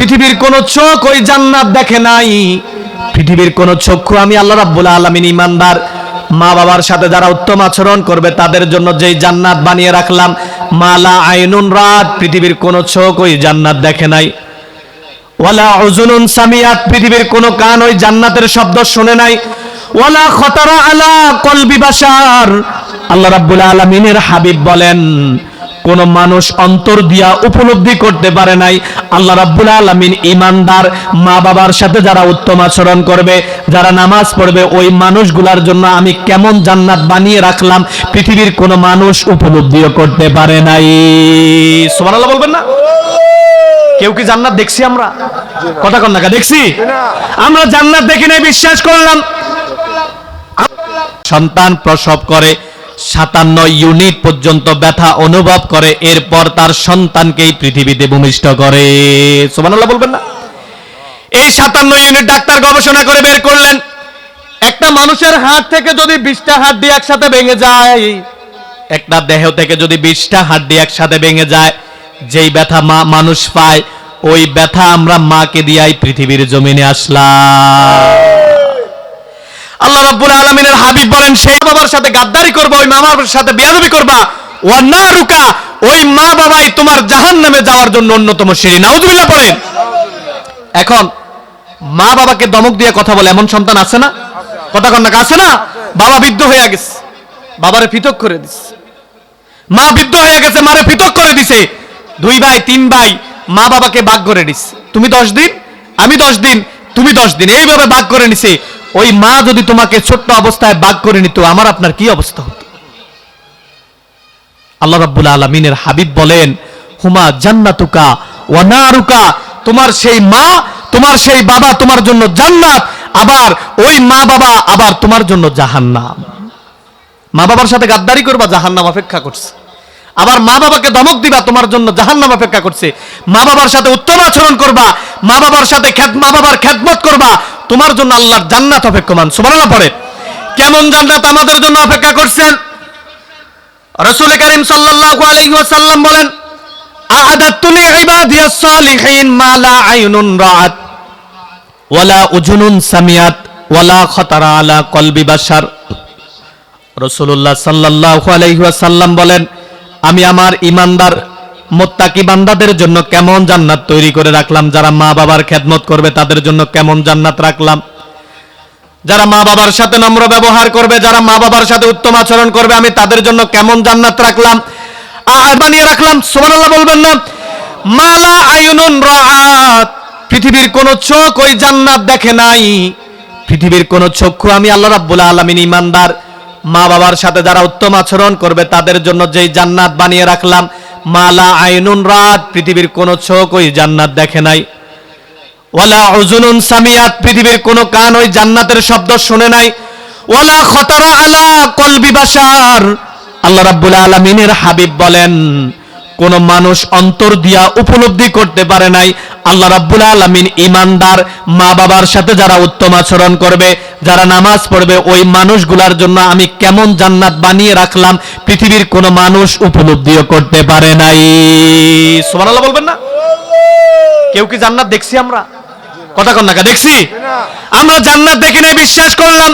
পৃথিবীর কোন চোখ ওই জান্নাত দেখে নাই। পৃথিবীর কোন চক্ষু আমি আল্লাহ রাব্বুল আলামিন ইমানদার। মা বাবার সাথে যারা উত্তম আচরণ করবে, তাদের জন্য যেই জান্নাত বানিয়ে রাখলাম মালা আইনুন রাত, পৃথিবীর কোন চোখ ওই জান্নাত দেখে নাই। ওয়ালা উজুনুন সামিয়াত, পৃথিবীর কোন কান ওই জান্নাতের শব্দ শুনে নাই। ওয়ালা খতারা আলা কলবি বাশার, আল্লাহ রাব্বুল আলামিনের হাবিব বলেন কোন মানুষ অন্তর দিয়া উপলব্ধি করতে পারে নাই। আল্লাহ রাব্বুল আলামিন ইমানদার মা বাবার সাথে যারা উত্তম আচরণ করবে, যারা নামাজ পড়বে, ওই মানুষগুলার জন্য আমি কেমন জান্নাত বানিয়ে রাখলাম, পৃথিবীর কোন মানুষ উপলব্ধিও করতে পারে নাই। সুবহানাল্লাহ বলবেন না? কেউ কি জান্নাত দেখছি আমরা? কথা কন না দেখছি? আমরা জান্নাত দেখি নাই, বিশ্বাস করলাম। সন্তান প্রসব করে সাতান্ন ইউনিট পর্যন্ত ব্যথা অনুভব করে, এরপর তার সন্তানকেই পৃথিবীতে ভূমিষ্ঠ করে। সুবহানাল্লাহ বলবেন না? এই সাতান্ন ইউনিট ডাক্তার গবেষণা করে বের করলেন, একটা মানুষের হাত থেকে যদি বিশটা হাড্ডি একসাথে ভেঙে যায়, একটা দেহ থেকে যদি বিশটা হাড্ডি একসাথে ভেঙে যায়, যেই ব্যথা মা, মানুষ পায়, ওই ব্যথা আমরা মাকে দিয়াই পৃথিবীর জমিনে আসলাম। আল্লাহ রাব্বুল আলামিনের হাবিব বলেন, সেই বাবার সাথে গাদ্দারি করবা, ওই মামার সাথে বিয়াদবি করবা। ওয়া না রুকা ওই মা বাবাই তোমার জাহান্নামে যাওয়ার জন্য অন্যতম সিঁড়ি। নাউজুবিল্লাহ পড়েন। এখন মা বাবাকে দমক দিয়ে কথা বলে, এমন সন্তান আছে না? কথা কন্যা আছে না? বাবা বৃদ্ধ হয়ে গেছে। বাবারে পৃথক করে দিছে। মা বৃদ্ধ হয়ে গেছে, মারে পৃথক করে দিছে। দুই ভাই, তিন ভাই মা বাবাকে বাগ করে দিছে তুমি দশ দিন, আমি দশ দিন, তুমি দশ দিন। এইভাবে বাগ করে নিছে। ওই মা যদি তোমাকে ছোট্ট অবস্থায় বাগ করে নিত, আমার আপনার কি অবস্থা হতো? আল্লাহ রাব্বুল আলামিনের হাবিব বলেন, হুমা জান্নাতুকা ওয়া নারুকা। তোমার সেই মা, তোমার সেই বাবা তোমার জন্য জান্নাত, আবার ওই মা বাবা আবার তোমার জন্য জাহান্নাম। মা বাবার সাথে গাদ্দারি করবা, জাহান্নাম অপেক্ষা করছে। আবার মা বাবাকে ধমক দিবা, তোমার জন্য জাহান্নাম অপেক্ষা করছে। মা বাবার সাথে উত্তম আচরণ করবা, মা বাবার সাথে মা বাবার খ্যাতমত করবা, তোমার জন্য আল্লাহর জান্নাত অপেক্ষমান। সুবহানাল্লাহ, পড়ে। কেমন জান্নাত আমাদের জন্য অপেক্ষা করছেন? রসুল করিম সাল্লাল্লাহু বলেন আ'আদাতু লিইবাদিয়াস বলেন আমি আমার ইমানদার, মোত্তাকি বান্দাদের জন্য কেমন জান্নাত তৈরি করে রাখলাম? যারা মা বাবার খেদমত করবে, তাদের জন্য কেমন জান্নাত রাখলাম? যারা মা বাবার সাথে নম্র ব্যবহার করবে, যারা মা বাবার সাথে উত্তম আচরণ করবে, আমি তাদের জন্য কেমন জান্নাত রাখলাম? আর বানিয়ে রাখলাম, সুবহানাল্লাহ বলবেন না? মালা আয়ুনুন রাআত। পৃথিবীর কোন চোখ ওই জান্নাত দেখে নাই। পৃথিবীর কোন চক্ষু আমি আল্লাহ রাব্বুল আলামিন ইমানদার মা বাবার সাথে যারা উত্তম আচরণ করবে, তাদের জন্য যেই জান্নাত বানিয়ে রাখলাম, মালা আইনুন রাত, পৃথিবীর কোন চোখ ওই জান্নাত দেখে নাই। ওয়ালা উজুনুন সামিয়াত, পৃথিবীর কোন কান ওই জান্নাতের শব্দ শুনে নাই। ওয়ালা খতারা আলা কলবি বাশার, আল্লাহ রাব্বুল আলামিনের হাবিব বলেন, কোন মানুষ অন্তর দিয়া উপলব্ধি করতে পারে নাই আল্লাহ রাব্বুল আলামিন ইমানদার মা বাবার সাথে যারা উত্তম আচরণ করবে, যারা নামাজ পড়বে, ওই মানুষগুলার জন্য আমি কেমন জান্নাত বানিয়ে রাখলাম, পৃথিবীর কোন মানুষ উপলব্ধিও করতে পারে নাই। সুবহানাল্লাহ বলবেন না? কেউ কি জান্নাত দেখছি আমরা? কথা কন দেখছি? আমরা জান্নাত দেখি নাই, বিশ্বাস করলাম